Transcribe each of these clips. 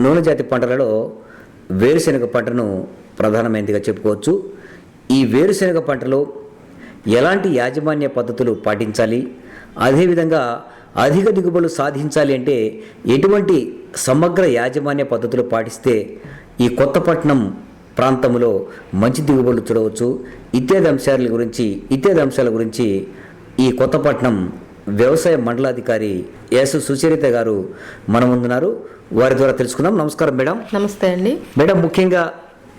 నూనె జాతి పంటలలో వేరుశెనగ పంటను ప్రధానమైనదిగా చెప్పుకోవచ్చు. ఈ వేరుశెనగ పంటలో ఎలాంటి యాజమాన్య పద్ధతులు పాటించాలి? అదేవిధంగా అధిక దిగుబడులు సాధించాలి అంటే ఎటువంటి సమగ్ర యాజమాన్య పద్ధతులు పాటిస్తే ఈ కొత్తపట్నం ప్రాంతంలో మంచి దిగుబడులు చూడవచ్చు? ఇత్యాది అంశాల గురించి ఇత్యాది అంశాల గురించి ఈ కొత్తపట్నం వ్యవసాయ మండలాధికారి ఎస్ సుచరిత గారు మన ముందున్నారు. వారి ద్వారా తెలుసుకుందాం. నమస్కారం మేడం. నమస్తే అండి. మేడం ముఖ్యంగా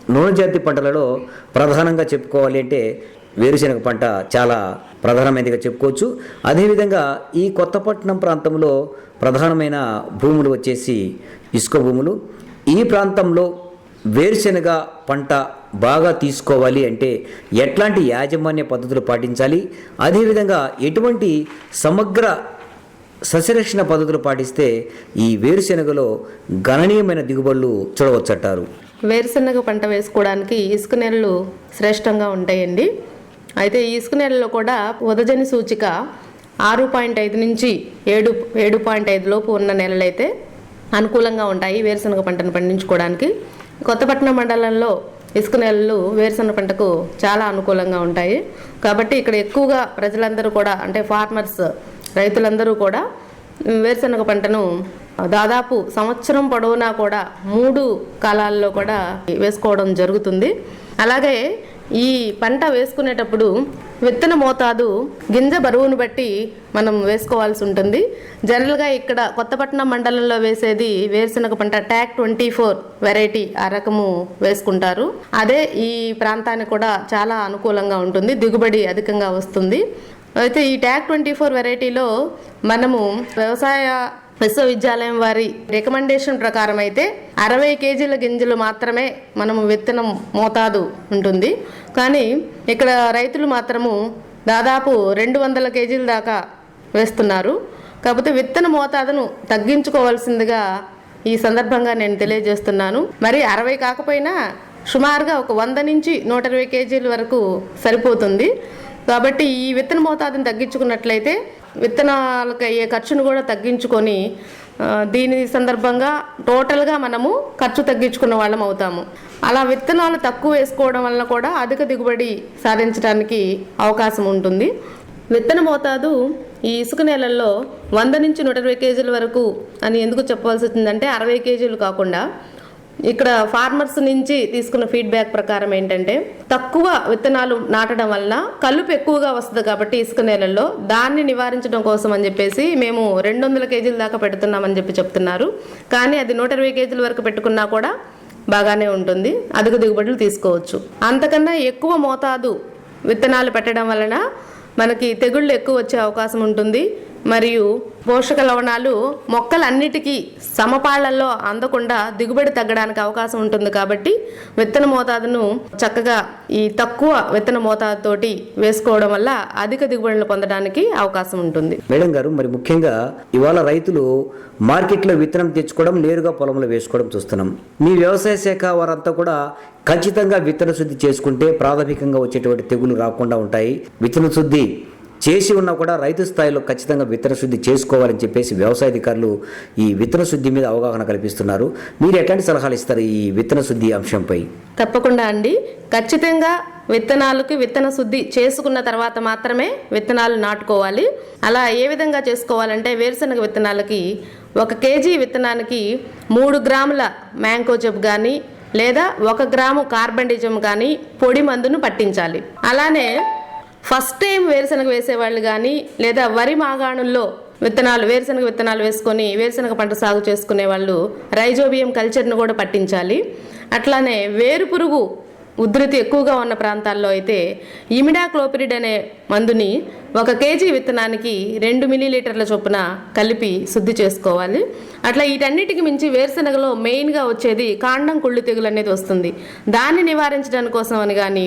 నూనె జాతి పంటలలో ప్రధానంగా చెప్పుకోవాలి అంటే వేరుశెనగ పంట చాలా ప్రధానమైనదిగా చెప్పుకోవచ్చు. అదేవిధంగా ఈ కొత్తపట్నం ప్రాంతంలో ప్రధానమైన భూములు వచ్చేసి ఇసుక భూములు. ఈ ప్రాంతంలో వేరుశెనగ పంట బాగా తీసుకోవాలి అంటే ఎట్లాంటి యాజమాన్య పద్ధతులు పాటించాలి? అదేవిధంగా ఎటువంటి సమగ్ర సస్యరక్షణ పద్ధతులు పాటిస్తే ఈ వేరుశెనగలో గణనీయమైన దిగుబడులు చూడవచ్చంటారు. వేరుశెనగ పంట వేసుకోవడానికి ఇసుక నేలలు శ్రేష్టంగా ఉంటాయండి. అయితే ఈ ఇసుక నేలలో కూడా ఉదజని సూచిక ఆరు పాయింట్ ఐదు నుంచి ఏడు ఏడు పాయింట్ ఐదు లోపు ఉన్న నెలలైతే అనుకూలంగా ఉంటాయి వేరుశనగ పంటను పండించుకోవడానికి. కొత్తపట్నం మండలంలో ఇసుక నేలలు వేరుశనగ పంటకు చాలా అనుకూలంగా ఉంటాయి. కాబట్టి ఇక్కడ ఎక్కువగా ప్రజలందరూ కూడా అంటే ఫార్మర్స్ రైతులందరూ కూడా వేరుశనగ పంటను దాదాపు సంవత్సరం పొడవునా కూడా మూడు కాలాల్లో కూడా వేసుకోవడం జరుగుతుంది. అలాగే ఈ పంట వేసుకునేటప్పుడు విత్తన మోతాదు గింజ బరువును బట్టి మనం వేసుకోవాల్సి ఉంటుంది. జనరల్గా ఇక్కడ కొత్తపట్నం మండలంలో వేసేది వేరుశనగ పంట ట్యాక్ ట్వంటీ ఫోర్ వెరైటీ ఆ రకము వేసుకుంటారు. అదే ఈ ప్రాంతానికి కూడా చాలా అనుకూలంగా ఉంటుంది దిగుబడి అధికంగా వస్తుంది. అయితే ఈ ట్యాక్ ట్వంటీ ఫోర్ వెరైటీలో మనము వ్యవసాయ విశ్వవిద్యాలయం వారి రికమెండేషన్ ప్రకారం అయితే అరవై కేజీల గింజలు మాత్రమే మనము విత్తనం మోతాదు ఉంటుంది. కానీ ఇక్కడ రైతులు మాత్రము దాదాపు రెండు వందల కేజీల దాకా వేస్తున్నారు. కాకపోతే విత్తన మోతాదును తగ్గించుకోవాల్సిందిగా ఈ సందర్భంగా నేను తెలియజేస్తున్నాను. మరి అరవై కాకపోయినా సుమారుగా ఒక వంద నుంచి నూట ఇరవై కేజీల వరకు సరిపోతుంది. కాబట్టి ఈ విత్తన మోతాదుని తగ్గించుకున్నట్లయితే విత్తనాలకు అయ్యే ఖర్చును కూడా తగ్గించుకొని దీని సందర్భంగా టోటల్గా మనము ఖర్చు తగ్గించుకున్న వాళ్ళం అవుతాము. అలా విత్తనాలు తక్కువ వేసుకోవడం వలన కూడా అధిక దిగుబడి సాధించడానికి అవకాశం ఉంటుంది. విత్తన మోతాదు ఈ ఇసుక నేలల్లో వంద నుంచి నూట ఇరవై కేజీల వరకు అని ఎందుకు చెప్పవలసి వచ్చిందంటే అరవై కేజీలు కాకుండా ఇక్కడ ఫార్మర్స్ నుంచి తీసుకున్న ఫీడ్బ్యాక్ ప్రకారం ఏంటంటే తక్కువ విత్తనాలు నాటడం వలన కలుపు ఎక్కువగా వస్తుంది కాబట్టి ఇసుక నేలల్లో దాన్ని నివారించడం కోసం అని చెప్పేసి మేము రెండు వందల కేజీల దాకా పెడుతున్నామని చెప్పి చెప్తున్నారు. కానీ అది నూట ఇరవై కేజీల వరకు పెట్టుకున్నా కూడా బాగానే ఉంటుంది. అధిక దిగుబడులు తీసుకోవచ్చు. అంతకన్నా ఎక్కువ మోతాదు విత్తనాలు పెట్టడం వలన మనకి తెగుళ్ళు ఎక్కువ వచ్చే అవకాశం ఉంటుంది. మరియు పోషక లవణాలు మొక్కలన్నిటికీ సమపాళ్ళలో అందకుండా దిగుబడి తగ్గడానికి అవకాశం ఉంటుంది కాబట్టి విత్తన మోతాదును చక్కగా ఈ తక్కువ విత్తన మోతాదుతోటి వేసుకోవడం వల్ల అధిక దిగుబడులు పొందడానికి అవకాశం ఉంటుంది. మేడం గారు మరి ముఖ్యంగా ఇవాళ రైతులు మార్కెట్లో విత్తనం తెచ్చుకోవడం నేరుగా పొలంలో వేసుకోవడం చూస్తున్నాం. మీ వ్యవసాయ శాఖ వారంతా కూడా ఖచ్చితంగా విత్తన శుద్ధి చేసుకుంటే ప్రాథమికంగా వచ్చేటువంటి తెగులు రాకుండా ఉంటాయి. విత్తన శుద్ధి చేసి ఉన్నా కూడా రైతు స్థాయిలో ఖచ్చితంగా విత్తన శుద్ధి చేసుకోవాలని చెప్పేసి వ్యవసాయ అధికారులు ఈ విత్తన శుద్ధి మీద అవగాహన కల్పిస్తున్నారు. మీరు ఎట్లాంటి సలహాలు ఇస్తారు ఈ విత్తన శుద్ధి అంశంపై? తప్పకుండా అండి. ఖచ్చితంగా విత్తనాలకి విత్తన శుద్ధి చేసుకున్న తర్వాత మాత్రమే విత్తనాలు నాటుకోవాలి. అలా ఏ విధంగా చేసుకోవాలంటే వేరుశనగ విత్తనాలకి ఒక కేజీ విత్తనానికి మూడు గ్రాముల మ్యాంకోజబ్ కానీ లేదా ఒక గ్రాము కార్బండిజం కానీ పొడి మందును పట్టించాలి. అలానే ఫస్ట్ టైం వేరుశనగ వేసేవాళ్ళు కానీ లేదా వరి మాగాణుల్లో విత్తనాలు వేరుశనగ విత్తనాలు వేసుకొని వేరుశనగ పంట సాగు చేసుకునే వాళ్ళు రైజోబియం కల్చర్ను కూడా పట్టించాలి. అట్లానే వేరు పురుగు ఉధృతి ఎక్కువగా ఉన్న ప్రాంతాల్లో అయితే ఇమిడాక్లోపిరిడ్ అనే మందుని ఒక కేజీ విత్తనానికి రెండు మిలీలీటర్ల చొప్పున కలిపి శుద్ధి చేసుకోవాలి. అట్లా వీటన్నిటికి మించి వేరుశనగలో మెయిన్గా వచ్చేది కాండం కుళ్ళు తెగులు అనేది వస్తుంది. దాన్ని నివారించడం కోసం అని కానీ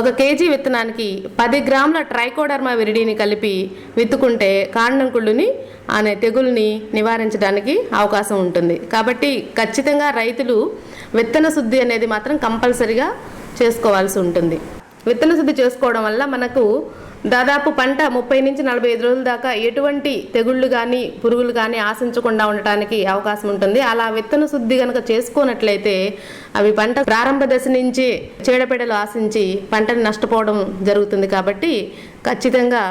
ఒక కేజీ విత్తనానికి పది గ్రాముల ట్రైకోడర్మా విరిడిని కలిపి విత్తుకుంటే కాండం కుళ్ళుని అనే తెగుల్ని నివారించడానికి అవకాశం ఉంటుంది. కాబట్టి ఖచ్చితంగా రైతులు విత్తన శుద్ధి అనేది మాత్రం కంపల్సరిగా చేసుకోవాల్సి ఉంటుంది. విత్తన శుద్ధి చేసుకోవడం వల్ల మనకు దాదాపు పంట ముప్పై నుంచి నలభై ఐదు రోజుల దాకా ఎటువంటి తెగుళ్ళు కానీ పురుగులు కానీ ఆశించకుండా ఉండటానికి అవకాశం ఉంటుంది. అలా విత్తన శుద్ధి కనుక చేసుకున్నట్లయితే అవి పంట ప్రారంభ దశ నుంచి చీడపీడలు ఆశించి పంటను నష్టపోవడం జరుగుతుంది కాబట్టి ఖచ్చితంగా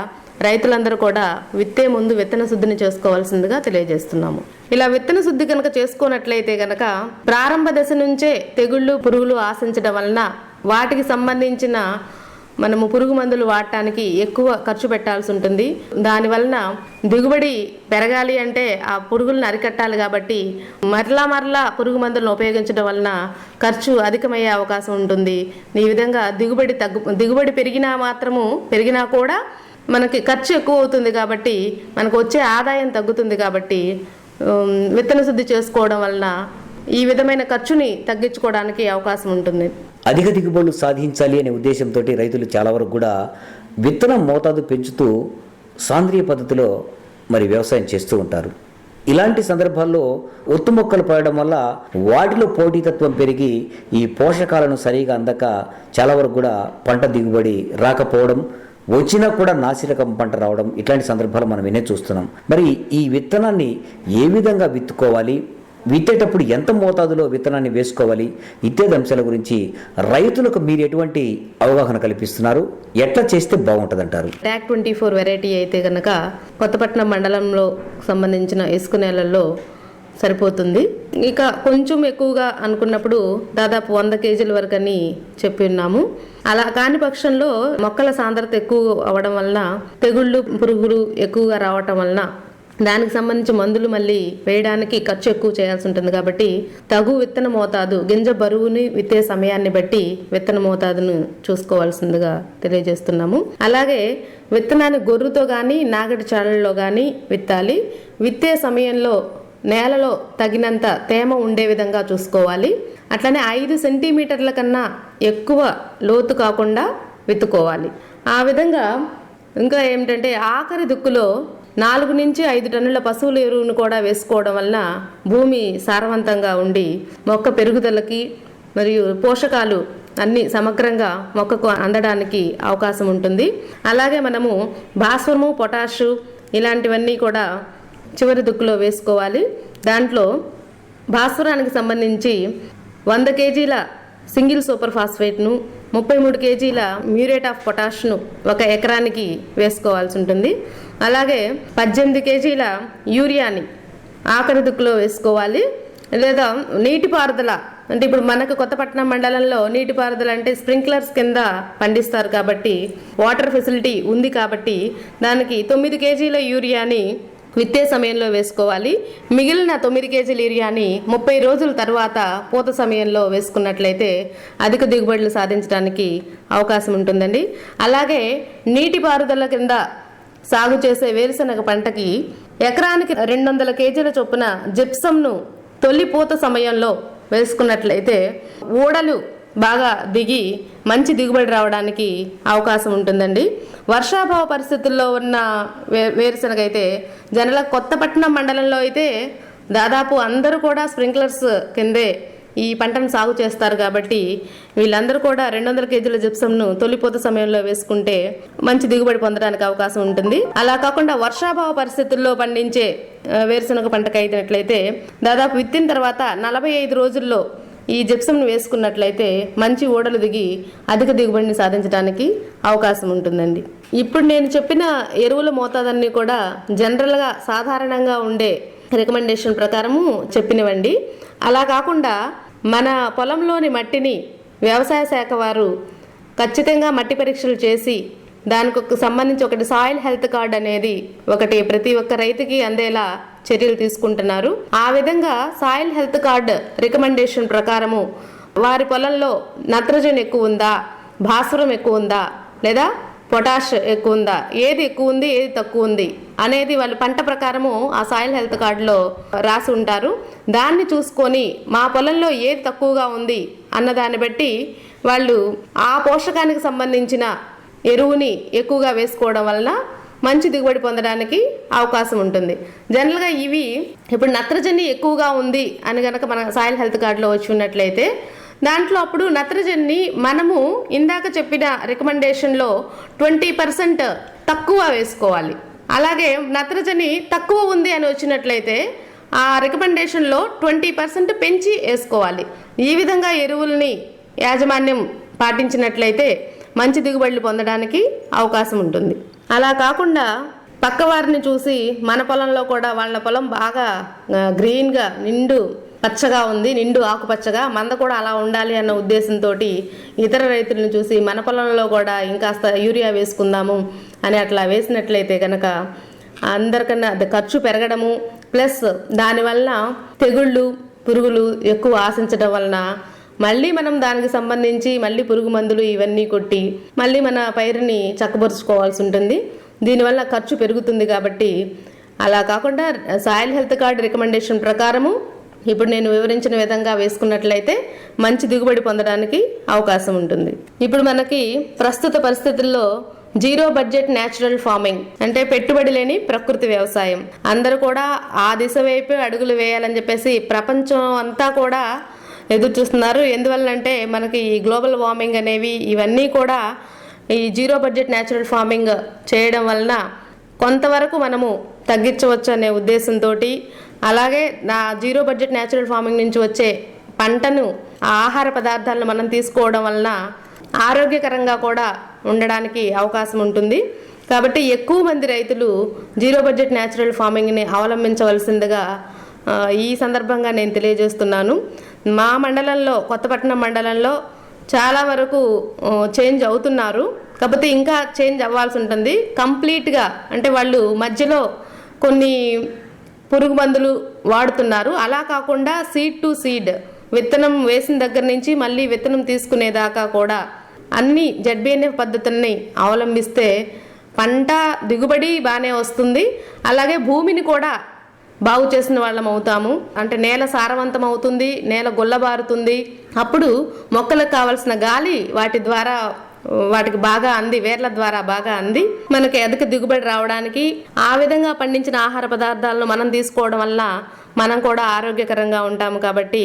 రైతులందరూ కూడా విత్తే ముందు విత్తన శుద్ధిని చేసుకోవాల్సిందిగా తెలియజేస్తున్నాము. ఇలా విత్తన శుద్ధి కనుక చేసుకున్నట్లయితే కనుక ప్రారంభ దశ నుంచే తెగుళ్ళు పురుగులు ఆశించడం వలన వాటికి సంబంధించిన మనము పురుగు మందులు వాడటానికి ఎక్కువ ఖర్చు పెట్టాల్సి ఉంటుంది. దాని వలన దిగుబడి పెరగాలి అంటే ఆ పురుగులను అరికట్టాలి కాబట్టి మరలా మరలా పురుగు మందులను ఉపయోగించడం వలన ఖర్చు అధికమయ్యే అవకాశం ఉంటుంది. ఈ విధంగా దిగుబడి తగ్గు దిగుబడి పెరిగినా మాత్రము పెరిగినా కూడా మనకి ఖర్చు ఎక్కువ అవుతుంది కాబట్టి మనకు వచ్చే ఆదాయం తగ్గుతుంది కాబట్టి విత్తన శుద్ధి చేసుకోవడం వలన ఈ విధమైన ఖర్చుని తగ్గించుకోవడానికి అవకాశం ఉంటుంది. అధిక దిగుబడులు సాధించాలి అనే ఉద్దేశంతో రైతులు చాలా వరకు కూడా విత్తనం మోతాదు పెంచుతూ సాంద్రియ పద్ధతిలో మరి వ్యవసాయం చేస్తూ ఉంటారు. ఇలాంటి సందర్భాల్లో ఒత్తు మొక్కలు పడడం వల్ల వాటిలో పోటీతత్వం పెరిగి ఈ పోషకాలను సరిగా అందక చాలా వరకు కూడా పంట దిగుబడి రాకపోవడం వచ్చినా కూడా నాసిరకం పంట రావడం ఇట్లాంటి సందర్భాలు మనం వినే చూస్తున్నాం. మరి ఈ విత్తనాన్ని ఏ విధంగా విత్తుకోవాలి? విత్తేటప్పుడు ఎంత మోతాదులో విత్తనాన్ని వేసుకోవాలి? ఇత్యాది అంశాల గురించి రైతులకు మీరు ఎటువంటి అవగాహన కల్పిస్తున్నారు? ఎట్లా చేస్తే బాగుంటుందంటారు? ట్యాక్ ట్వంటీ ఫోర్ వెరైటీ అయితే కనుక కొత్తపట్నం మండలంలో సంబంధించిన ఇసుక నేలల్లో సరిపోతుంది. ఇక కొంచెం ఎక్కువగా అనుకున్నప్పుడు దాదాపు వంద కేజీల వరకు అని చెప్పి ఉన్నాము. అలా కాని పక్షంలో మొక్కల సాంద్రత ఎక్కువ అవడం వలన తెగుళ్ళు పురుగులు ఎక్కువగా రావటం వలన దానికి సంబంధించి మందులు మళ్ళీ వేయడానికి ఖర్చు ఎక్కువ చేయాల్సి ఉంటుంది కాబట్టి తగు విత్తన మోతాదు గింజ బరువుని విత్తే సమయాన్ని బట్టి విత్తన మోతాదును చూసుకోవాల్సిందిగా తెలియజేస్తున్నాము. అలాగే విత్తనాన్ని గొర్రుతో కానీ నాగటి చాలల్లో కానీ విత్తాలి. విత్తే సమయంలో నేలలో తగినంత తేమ ఉండే విధంగా చూసుకోవాలి. అట్లనే ఐదు సెంటీమీటర్ల కన్నా ఎక్కువ లోతు కాకుండా విత్తుకోవాలి. ఆ విధంగా ఇంకా ఏమిటంటే ఆఖరి దుక్కులో నాలుగు నుంచి ఐదు టన్నుల పశువుల ఎరువును కూడా వేసుకోవడం వలన భూమి సారవంతంగా ఉండి మొక్క పెరుగుదలకి మరియు పోషకాలు అన్ని సమగ్రంగా మొక్కకు అందడానికి అవకాశం ఉంటుంది. అలాగే మనము భాస్వరము పొటాషు ఇలాంటివన్నీ కూడా చివరి దుక్కులో వేసుకోవాలి. దాంట్లో భాస్వరానికి సంబంధించి వంద కేజీల సింగిల్ సూపర్ ఫాస్ఫేట్ను ముప్పై మూడు కేజీల మ్యూరేట్ ఆఫ్ పొటాష్ను ఒక ఎకరానికి వేసుకోవాల్సి ఉంటుంది. అలాగే పద్దెనిమిది కేజీల యూరియాని ఆఖరి దుక్కులో వేసుకోవాలి. లేదా నీటిపారుదల అంటే ఇప్పుడు మనకు కొత్తపట్నం మండలంలో నీటిపారుదల అంటే స్ప్రింక్లర్స్ కింద పండిస్తారు కాబట్టి వాటర్ ఫెసిలిటీ ఉంది కాబట్టి దానికి తొమ్మిది కేజీల యూరియాని విత్తే సమయంలో వేసుకోవాలి. మిగిలిన తొమ్మిది కేజీల యూరియాని ముప్పై రోజుల తర్వాత పూత సమయంలో వేసుకున్నట్లయితే అధిక దిగుబడులు సాధించడానికి అవకాశం ఉంటుందండి. అలాగే నీటిపారుదల కింద సాగు చేసే వేరుశనగ పంటకి ఎకరానికి రెండు వందల కేజీల చొప్పున జిప్సంను తొలి పూత సమయంలో వేసుకున్నట్లయితే ఊడలు బాగా దిగి మంచి దిగుబడి రావడానికి అవకాశం ఉంటుందండి. వర్షాభావ పరిస్థితుల్లో ఉన్న వే వేరుశనగ అయితే జనరల్ కొత్తపట్నం మండలంలో అయితే దాదాపు అందరూ కూడా స్ప్రింక్లర్స్ కిందే ఈ పంటను సాగు చేస్తారు కాబట్టి వీళ్ళందరూ కూడా రెండు వందల కేజీల జిప్సంను తొలిపోత సమయంలో వేసుకుంటే మంచి దిగుబడి పొందడానికి అవకాశం ఉంటుంది. అలా కాకుండా వర్షాభావ పరిస్థితుల్లో పండించే వేరుశనగ పంటకు అయినట్లయితే దాదాపు విత్తిన తర్వాత నలభై ఐదు రోజుల్లో ఈ జిప్సంను వేసుకున్నట్లయితే మంచి ఓడలు దిగి అధిక దిగుబడిని సాధించడానికి అవకాశం ఉంటుందండి. ఇప్పుడు నేను చెప్పిన ఎరువుల మోతాదన్నీ కూడా జనరల్గా సాధారణంగా ఉండే రికమెండేషన్ ప్రకారము చెప్పినవండి. అలా కాకుండా మన పొలంలోని మట్టిని వ్యవసాయ శాఖ వారు ఖచ్చితంగా మట్టి పరీక్షలు చేసి దానికి సంబంధించి ఒకటి సాయిల్ హెల్త్ కార్డ్ అనేది ఒకటి ప్రతి ఒక్క రైతుకి అందేలా చర్యలు తీసుకుంటున్నారు. ఆ విధంగా సాయిల్ హెల్త్ కార్డ్ రికమెండేషన్ ప్రకారము వారి పొలంలో నత్రజని ఎక్కువ ఉందా భాస్వరం ఎక్కువ ఉందా లేదా పొటాష్ ఎక్కువ ఉందా ఏది ఎక్కువ ఉంది ఏది తక్కువ ఉంది అనేది వాళ్ళు పంట ప్రకారము ఆ సాయిల్ హెల్త్ కార్డులో రాసి ఉంటారు. దాన్ని చూసుకొని మా పొలంలో ఏది తక్కువగా ఉంది అన్న దాన్ని బట్టి వాళ్ళు ఆ పోషకానికి సంబంధించిన ఎరువుని ఎక్కువగా వేసుకోవడం వలన మంచి దిగుబడి పొందడానికి అవకాశం ఉంటుంది. జనరల్గా ఇవి ఇప్పుడు నత్రజని ఎక్కువగా ఉంది అని కనుక మన సాయిల్ హెల్త్ కార్డులో వచ్చి ఉన్నట్లయితే దాంట్లో అప్పుడు నత్రజని మనము ఇందాక చెప్పిన రికమెండేషన్లో ట్వంటీ పర్సెంట్ తక్కువ వేసుకోవాలి. అలాగే నత్రజని తక్కువ ఉంది అని వచ్చినట్లయితే ఆ రికమెండేషన్లో ట్వంటీ పర్సెంట్ పెంచి వేసుకోవాలి. ఈ విధంగా ఎరువుల్ని యాజమాన్యం పాటించినట్లయితే మంచి దిగుబడులు పొందడానికి అవకాశం ఉంటుంది. అలా కాకుండా పక్క వారిని చూసి మన పొలంలో కూడా వాళ్ళ పొలం బాగా గ్రీన్గా నిండు పచ్చగా ఉంది నిండు ఆకుపచ్చగా మంద కూడా అలా ఉండాలి అన్న ఉద్దేశంతో ఇతర రైతులను చూసి మన పొలంలో కూడా ఇంకాస్త యూరియా వేసుకుందాము అని అట్లా వేసినట్లయితే కనుక అందరికన్నా ఖర్చు పెరగడము ప్లస్ దానివల్ల తెగుళ్ళు పురుగులు ఎక్కువ ఆశించడం వలన మళ్ళీ మనం దానికి సంబంధించి మళ్ళీ పురుగు మందులు ఇవన్నీ కొట్టి మళ్ళీ మన పైరుని చక్కబరుచుకోవాల్సి ఉంటుంది. దీనివల్ల ఖర్చు పెరుగుతుంది కాబట్టి అలా కాకుండా సాయిల్ హెల్త్ కార్డ్ రికమెండేషన్ ప్రకారము ఇప్పుడు నేను వివరించిన విధంగా వేసుకున్నట్లయితే మంచి దిగుబడి పొందడానికి అవకాశం ఉంటుంది. ఇప్పుడు మనకి ప్రస్తుత పరిస్థితుల్లో జీరో బడ్జెట్ న్యాచురల్ ఫార్మింగ్ అంటే పెట్టుబడి లేని ప్రకృతి వ్యవసాయం. అందరూ కూడా ఆ దిశ వైపు అడుగులు వేయాలని చెప్పేసి ప్రపంచం అంతా కూడా ఎదురు చూస్తున్నారు. ఎందువల్లంటే మనకి ఈ గ్లోబల్ వార్మింగ్ అనేవి ఇవన్నీ కూడా ఈ జీరో బడ్జెట్ న్యాచురల్ ఫార్మింగ్ చేయడం వలన కొంతవరకు మనము తగ్గించవచ్చు అనే ఉద్దేశంతో అలాగే నా జీరో బడ్జెట్ న్యాచురల్ ఫార్మింగ్ నుంచి వచ్చే పంటను ఆ ఆహార పదార్థాలను మనం తీసుకోవడం వలన ఆరోగ్యకరంగా కూడా ఉండడానికి అవకాశం ఉంటుంది. కాబట్టి ఎక్కువ మంది రైతులు జీరో బడ్జెట్ న్యాచురల్ ఫార్మింగ్ని అవలంబించవలసిందిగా ఈ సందర్భంగా నేను తెలియజేస్తున్నాను. మా మండలంలో కొత్తపట్నం మండలంలో చాలా వరకు చేంజ్ అవుతున్నారు. కాకపోతే ఇంకా చేంజ్ అవ్వాల్సి ఉంటుంది. కంప్లీట్గా అంటే వాళ్ళు మధ్యలో కొన్ని పురుగు మందులు వాడుతున్నారు. అలా కాకుండా సీడ్ టు సీడ్ విత్తనం వేసిన దగ్గర నుంచి మళ్ళీ విత్తనం తీసుకునేదాకా కూడా అన్ని జడ్బిఎన్ఎఫ్ పద్ధతుల్ని అవలంబిస్తే పంట దిగుబడి బాగానే వస్తుంది. అలాగే భూమిని కూడా బాగు చేసిన వాళ్ళం అవుతాము. అంటే నేల సారవంతం అవుతుంది నేల గుల్లబారుతుంది. అప్పుడు మొక్కలకు కావలసిన గాలి వాటి ద్వారా వాటికి బాగా అంది వేర్ల ద్వారా బాగా అంది. మనకి అధిక దిగుబడి రావడానికి ఆ విధంగా పండించిన ఆహార పదార్థాలను మనం తీసుకోవడం వల్ల మనం కూడా ఆరోగ్యకరంగా ఉంటాము కాబట్టి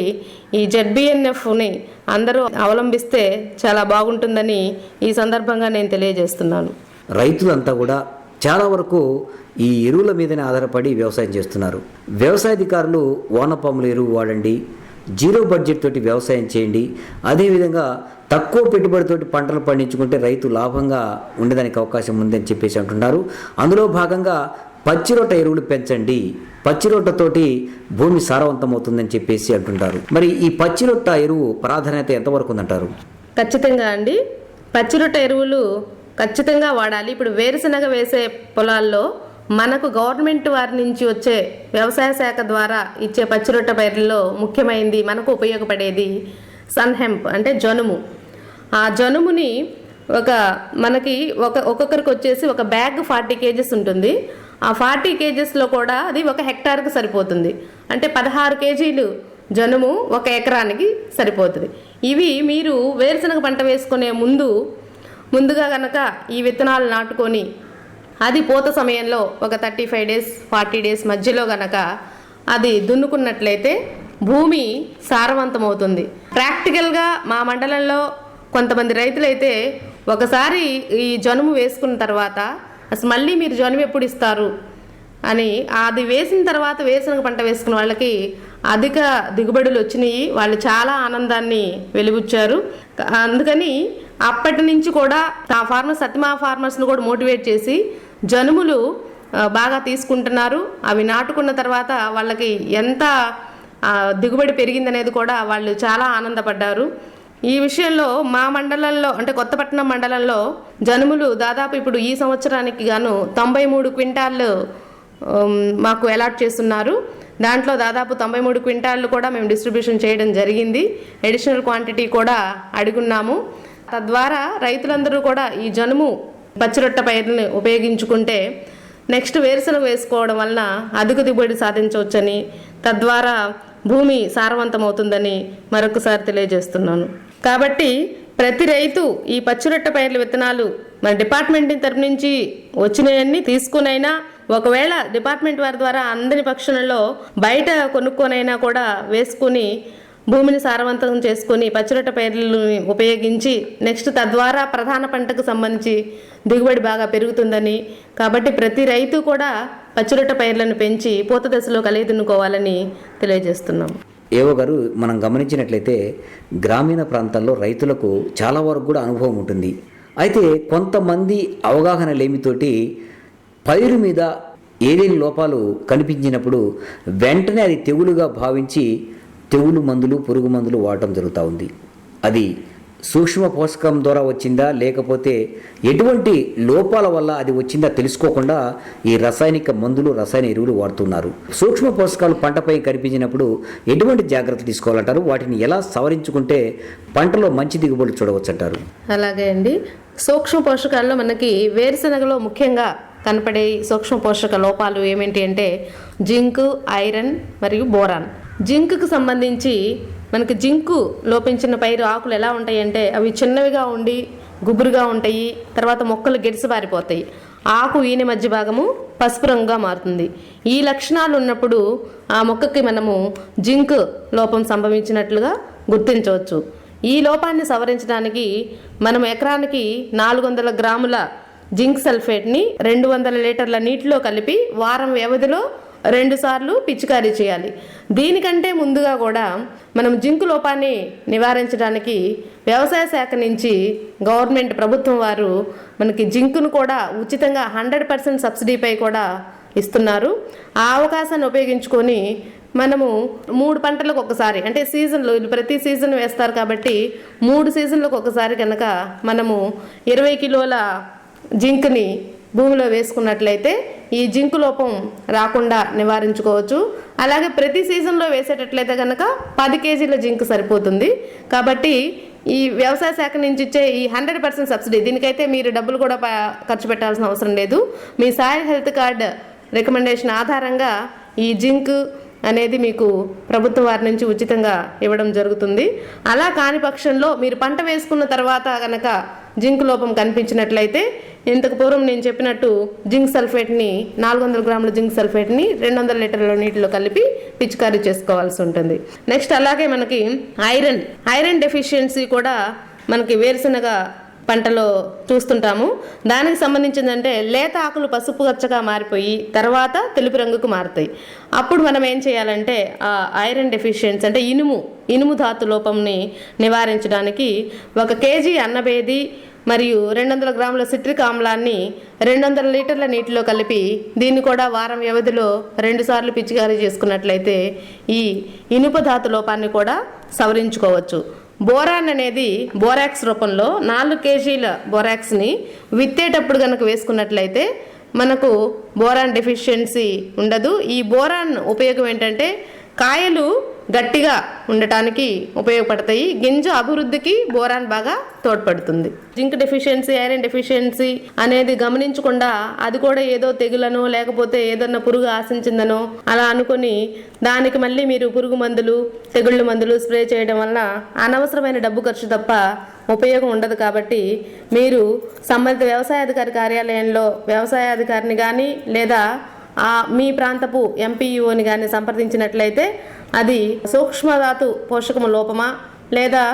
ఈ జెడ్బిఎన్ఎఫ్ని అందరూ అవలంబిస్తే చాలా బాగుంటుందని ఈ సందర్భంగా నేను తెలియజేస్తున్నాను. రైతులంతా కూడా చాలా వరకు ఈ ఎరువుల మీదనే ఆధారపడి వ్యవసాయం చేస్తున్నారు. వ్యవసాయాధికారులు వానపాముల ఎరువు వాడండి జీరో బడ్జెట్ తోటి వ్యవసాయం చేయండి అదేవిధంగా తక్కువ పెట్టుబడితోటి పంటలు పండించుకుంటే రైతు లాభంగా ఉండడానికి అవకాశం ఉందని చెప్పేసి అంటున్నారు. అందులో భాగంగా పచ్చిరొట్ట ఎరువులు పెంచండి. పచ్చిరొట్టతోటి భూమి సారవంతమవుతుందని చెప్పేసి అంటుంటారు. మరి ఈ పచ్చిరొట్ట ఎరువు ప్రాధాన్యత ఎంతవరకు ఉందంటారు? ఖచ్చితంగా అండి. పచ్చిరొట్ట ఎరువులు ఖచ్చితంగా వాడాలి. ఇప్పుడు వేరుశనగ వేసే పొలాల్లో మనకు గవర్నమెంట్ వారి నుంచి వచ్చే వ్యవసాయ శాఖ ద్వారా ఇచ్చే పచ్చిరొట్ట పైర్లలో ముఖ్యమైనది మనకు ఉపయోగపడేది సన్ హెంప్ అంటే జనుము. ఆ జనుముని ఒక మనకి ఒక ఒక్కొక్కరికి వచ్చేసి ఒక బ్యాగ్ ఫార్టీ కేజెస్ ఉంటుంది. ఆ ఫార్టీ కేజెస్లో కూడా అది ఒక హెక్టార్కి సరిపోతుంది. అంటే పదహారు కేజీలు జనుము ఒక ఎకరానికి సరిపోతుంది. ఇవి మీరు వేరుశనగ పంట వేసుకునే ముందు ముందుగా గనక ఈ విత్తనాలు నాటుకొని అది పూత సమయంలో ఒక thirty five days forty days మధ్యలో గనక అది దున్నుకున్నట్లయితే భూమి సారవంతమవుతుంది. ప్రాక్టికల్గా మా మండలంలో కొంతమంది రైతులైతే ఒకసారి ఈ జనుము వేసుకున్న తర్వాత అసలు మళ్ళీ మీరు జనుము ఎప్పుడు ఇస్తారు? అని అది వేసిన తర్వాత వేసిన పంట వేసుకున్న వాళ్ళకి అధిక దిగుబడులు వచ్చినాయి. వాళ్ళు చాలా ఆనందాన్ని వెలిబుచ్చారు. అందుకని అప్పటి నుంచి కూడా ఆ ఫార్మర్స్ సత్యమా ఫార్మర్స్ను కూడా మోటివేట్ చేసి జనుములు బాగా తీసుకుంటున్నారు. అవి నాటుకున్న తర్వాత వాళ్ళకి ఎంత దిగుబడి పెరిగిందనేది కూడా వాళ్ళు చాలా ఆనందపడ్డారు. ఈ విషయంలో మా మండలంలో అంటే కొత్తపట్నం మండలంలో జనుములు దాదాపు ఇప్పుడు ఈ సంవత్సరానికి గాను తొంభై మూడు క్వింటాళ్ళు మాకు అలాట్ చేస్తున్నారు. దాంట్లో దాదాపు తొంభై మూడు క్వింటాళ్ళు కూడా మేము డిస్ట్రిబ్యూషన్ చేయడం జరిగింది. అడిషనల్ క్వాంటిటీ కూడా అడుగున్నాము. తద్వారా రైతులందరూ కూడా ఈ జనుము పచ్చిరొట్ట పైరుని ఉపయోగించుకుంటే నెక్స్ట్ వేరుశనగ వేసుకోవడం వలన అధిక దిగుబడి సాధించవచ్చని తద్వారా భూమి సారవంతమవుతుందని మరొకసారి తెలియజేస్తున్నాను. కాబట్టి ప్రతి రైతు ఈ పచ్చిరొట్ట పైర్ల విత్తనాలు మన డిపార్ట్మెంట్ తరపు నుంచి వచ్చినాయన్ని తీసుకునైనా ఒకవేళ డిపార్ట్మెంట్ వారి ద్వారా అందని పక్షంలో బయట కొనుక్కొనైనా కూడా వేసుకుని భూమిని సారవంతం చేసుకొని పచ్చిరొట్ట పైర్లను ఉపయోగించి నెక్స్ట్ తద్వారా ప్రధాన పంటకు సంబంధించి దిగుబడి బాగా పెరుగుతుందని. కాబట్టి ప్రతి రైతు కూడా పచ్చిరొట్ట పైర్లను పెంచి పూత దశలో కలిగి దున్నుకోవాలని తెలియజేస్తున్నాం. ఏవో గారు మనం గమనించినట్లయితే గ్రామీణ ప్రాంతాల్లో రైతులకు చాలా వరకు కూడా అనుభవం ఉంటుంది. అయితే కొంతమంది అవగాహన లేమితోటి పైరు మీద ఏదేని లోపాలు కనిపించినప్పుడు వెంటనే అది తెగులుగా భావించి తెగులు మందులు పురుగు మందులు వాడటం జరుగుతూ ఉంది. అది సూక్ష్మ పోషకం ద్వారా వచ్చిందా లేకపోతే ఎటువంటి లోపాల వల్ల అది వచ్చిందా తెలుసుకోకుండా ఈ రసాయనిక మందులు రసాయన ఎరువులు వాడుతున్నారు. సూక్ష్మ పోషకాలు పంటపై కనిపించినప్పుడు ఎటువంటి జాగ్రత్తలు తీసుకోవాలంటారు? వాటిని ఎలా సవరించుకుంటే పంటలో మంచి దిగుబడులు చూడవచ్చంటారు? అలాగే అండి. సూక్ష్మ పోషకాల్లో మనకి వేరుశనగలో ముఖ్యంగా కనపడే సూక్ష్మ పోషక లోపాలు ఏమిటి అంటే జింక్ ఐరన్ మరియు బోరాన్. జింక్కు సంబంధించి మనకి జింకు లోపించిన పైరు ఆకులు ఎలా ఉంటాయి అంటే అవి చిన్నవిగా ఉండి గుబురుగా ఉంటాయి తర్వాత మొక్కలు గెడిసిబారిపోతాయి ఆకు ఈనె మధ్య భాగము పసుపు రంగుగా మారుతుంది. ఈ లక్షణాలు ఉన్నప్పుడు ఆ మొక్కకి మనము జింక్ లోపం సంభవించినట్లుగా గుర్తించవచ్చు. ఈ లోపాన్ని సవరించడానికి మనం ఎకరానికి నాలుగు వందల గ్రాముల జింక్ సల్ఫేట్ని రెండు వందల లీటర్ల నీటిలో కలిపి వారం వ్యవధిలో రెండు సార్లు పిచికారీ చేయాలి. దీనికంటే ముందుగా కూడా మనం జింకు లోపాన్ని నివారించడానికి వ్యవసాయ శాఖ నుంచి గవర్నమెంట్ ప్రభుత్వం వారు మనకి జింకును కూడా ఉచితంగా హండ్రెడ్ పర్సెంట్ సబ్సిడీపై కూడా ఇస్తున్నారు. ఆ అవకాశాన్ని ఉపయోగించుకొని మనము మూడు పంటలకు ఒకసారి అంటే సీజన్లో ప్రతి సీజన్ వేస్తారు కాబట్టి మూడు సీజన్లకు ఒకసారి కనుక మనము ఇరవై కిలోల జింక్ని భూమిలో వేసుకున్నట్లయితే ఈ జింకు లోపం రాకుండా నివారించుకోవచ్చు. అలాగే ప్రతి సీజన్లో వేసేటట్లయితే కనుక పది కేజీల జింక్ సరిపోతుంది. కాబట్టి ఈ వ్యవసాయ శాఖ నుంచి ఇచ్చే ఈ హండ్రెడ్ పర్సెంట్ సబ్సిడీ దీనికైతే మీరు డబ్బులు కూడా ప- ఖర్చు పెట్టాల్సిన అవసరం లేదు. మీ సాయిల్ హెల్త్ కార్డ్ రికమెండేషన్ ఆధారంగా ఈ జింక్ అనేది మీకు ప్రభుత్వం వారి నుంచి ఉచితంగా ఇవ్వడం జరుగుతుంది. అలా కాని పక్షంలో మీరు పంట వేసుకున్న తర్వాత కనుక జింక్ లోపం కనిపించినట్లయితే ఇంతకు పూర్వం నేను చెప్పినట్టు జింక్ సల్ఫేట్ని నాలుగు వందల గ్రాముల జింక్ సల్ఫేట్ని రెండు వందల లీటర్ల నీటిలో కలిపి పిచికారీ చేసుకోవాల్సి ఉంటుంది. నెక్స్ట్ అలాగే మనకి ఐరన్. ఐరన్ డెఫిషియన్సీ కూడా మనకి వేరుశనగ పంటలో చూస్తుంటాము. దానికి సంబంధించిందంటే లేత ఆకులు పసుపు పచ్చగా మారిపోయి తర్వాత తెలుపు రంగుకు మారుతాయి. అప్పుడు మనం ఏం చేయాలంటే ఆ ఐరన్ డెఫిషియన్సీ అంటే ఇనుము ఇనుము ధాతు లోపంని నివారించడానికి ఒక కేజీ అన్నబేది మరియు రెండు వందల గ్రాముల సిట్రిక్ ఆమ్లాన్ని రెండు వందల లీటర్ల నీటిలో కలిపి దీన్ని కూడా వారం వ్యవధిలో రెండుసార్లు పిచికారీ చేసుకున్నట్లయితే ఈ ఇనుప ధాతు లోపాన్ని కూడా సవరించుకోవచ్చు. బోరాన్ అనేది బోరాక్స్ రూపంలో నాలుగు కేజీల బోరాక్స్ని విత్తేటప్పుడు కనుక వేసుకున్నట్లయితే మనకు బోరాన్ డెఫిషియన్సీ ఉండదు. ఈ బోరాన్ ఉపయోగం ఏంటంటే కాయలు గట్టిగా ఉండటానికి ఉపయోగపడతాయి. గింజ అభివృద్ధికి బోరాన్ బాగా తోడ్పడుతుంది. జింక్ డెఫిషియన్సీ ఐరన్ డెఫిషియన్సీ అనేది గమనించకుండా అది కూడా ఏదో తెగులనో లేకపోతే ఏదన్నా పురుగు ఆశించిందనో అలా అనుకొని దానికి మళ్ళీ మీరు పురుగు మందులు తెగుళ్ళ మందులు స్ప్రే చేయడం వల్ల అనవసరమైన డబ్బు ఖర్చు తప్ప ఉపయోగం ఉండదు కాబట్టి మీరు సంబంధిత వ్యవసాయాధికారి కార్యాలయంలో వ్యవసాయాధికారిని కానీ లేదా మీ ప్రాంతపు ఎంపీఈఓని కానీ సంప్రదించినట్లయితే అది సూక్ష్మధాతు పోషకము లోపమా లేదా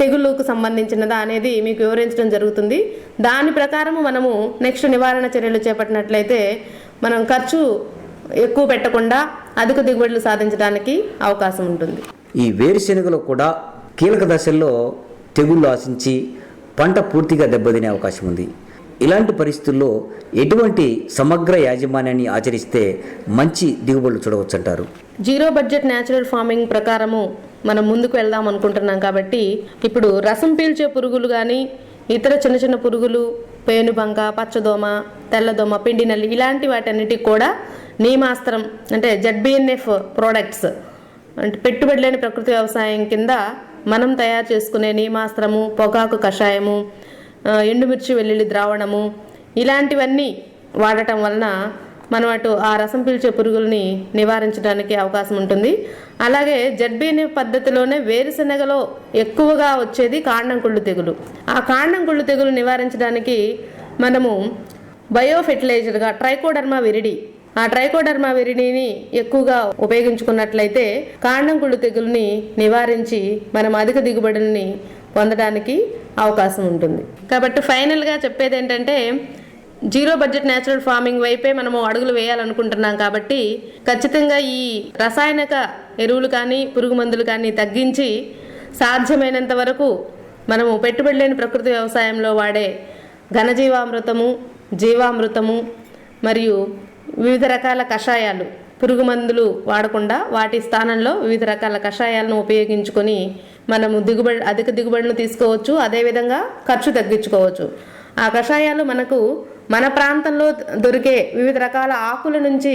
తెగుళ్ళకు సంబంధించినదా అనేది మీకు వివరించడం జరుగుతుంది. దాని ప్రకారము మనము నెక్స్ట్ నివారణ చర్యలు చేపట్టినట్లయితే మనం ఖర్చు ఎక్కువ పెట్టకుండా అధిక దిగుబడులు సాధించడానికి అవకాశం ఉంటుంది. ఈ వేరుశెనగలో కూడా కీలక దశల్లో తెగుళ్ళు ఆశించి పంట పూర్తిగా దెబ్బతినే అవకాశం ఉంది. ఇలాంటి పరిస్థితుల్లో ఎటువంటి సమగ్ర యాజమాన్యాన్ని ఆచరిస్తే మంచి దిగుబడులు చూడవచ్చంటారు? జీరో బడ్జెట్ న్యాచురల్ ఫార్మింగ్ ప్రకారము మనం ముందుకు వెళ్దాం అనుకుంటున్నాం కాబట్టి ఇప్పుడు రసం పీల్చే పురుగులు కానీ ఇతర చిన్న చిన్న పురుగులు పేనుబంక పచ్చదోమ తెల్లదోమ పిండి నల్లి ఇలాంటి వాటన్నిటికి కూడా నీమాస్త్రం అంటే జడ్బిఎన్ఎఫ్ ప్రోడక్ట్స్ అంటే పెట్టుబడి లేని ప్రకృతి వ్యవసాయం కింద మనం తయారు చేసుకునే నీమాస్త్రము పొగాకు కషాయము ఎండుమిర్చి వెల్లుల్లి ద్రావణము ఇలాంటివన్నీ వాడటం వలన మనం అటు ఆ రసం పీల్చే పురుగుల్ని నివారించడానికి అవకాశం ఉంటుంది. అలాగే జడ్బీని పద్ధతిలోనే వేరుశెనగలో ఎక్కువగా వచ్చేది కాండం కుళ్ళు తెగులు. ఆ కాండం కుళ్ళు తెగులు నివారించడానికి మనము బయో ఫెర్టిలైజర్గా ట్రైకోడర్మా విరిడి ఆ ట్రైకోడర్మా విరిడిని ఎక్కువగా ఉపయోగించుకున్నట్లయితే కాండం కుళ్ళు తెగుల్ని నివారించి మనం అధిక దిగుబడుల్ని పొందడానికి అవకాశం ఉంటుంది. కాబట్టి ఫైనల్గా చెప్పేది ఏంటంటే జీరో బడ్జెట్ న్యాచురల్ ఫార్మింగ్ వైపే మనము అడుగులు వేయాలనుకుంటున్నాం కాబట్టి ఖచ్చితంగా ఈ రసాయనిక ఎరువులు కానీ పురుగు మందులు కానీ తగ్గించి సాధ్యమైనంత వరకు మనము పెట్టుబడి లేని ప్రకృతి వ్యవసాయంలో వాడే ఘనజీవామృతము జీవామృతము మరియు వివిధ రకాల కషాయాలు పురుగు మందులు వాడకుండా వాటి స్థానంలో వివిధ రకాల కషాయాలను ఉపయోగించుకొని మనము దిగుబడి అధిక దిగుబడులను తీసుకోవచ్చు. అదేవిధంగా ఖర్చు తగ్గించుకోవచ్చు. ఆ కషాయాలు మనకు మన ప్రాంతంలో దొరికే వివిధ రకాల ఆకుల నుంచి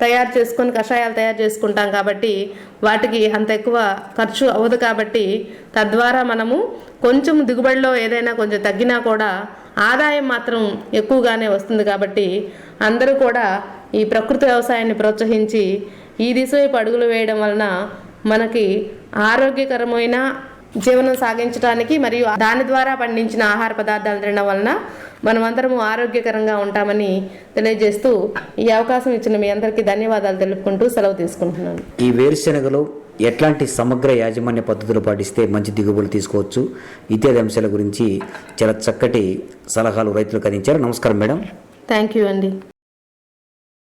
తయారు చేసుకొని కషాయాలు తయారు చేసుకుంటాం కాబట్టి వాటికి అంత ఎక్కువ ఖర్చు అవ్వదు కాబట్టి తద్వారా మనము కొంచెం దిగుబడిలో ఏదైనా కొంచెం తగ్గినా కూడా ఆదాయం మాత్రం ఎక్కువగానే వస్తుంది కాబట్టి అందరూ కూడా ఈ ప్రకృతి వ్యవసాయాన్ని ప్రోత్సహించి ఈ దిశ వైపు అడుగులు వేయడం వలన మనకి ఆరోగ్యకరమైన జీవనం సాగించడానికి మరియు దాని ద్వారా పండించిన ఆహార పదార్థాలు తినడం వలన మనమందరము ఆరోగ్యకరంగా ఉంటామని తెలియజేస్తూ ఈ అవకాశం ఇచ్చిన మీ అందరికీ ధన్యవాదాలు తెలుపుకుంటూ సెలవు తీసుకుంటున్నాను. ఈ వేరుశెనగలో ఎట్లాంటి సమగ్ర యాజమాన్య పద్ధతులు పాటిస్తే మంచి దిగుబడులు తీసుకోవచ్చు? ఇత్యాది అంశాల గురించి చాలా చక్కటి సలహాలు రైతులకు అందించారు. నమస్కారం మేడం. థ్యాంక్ యూ అండి.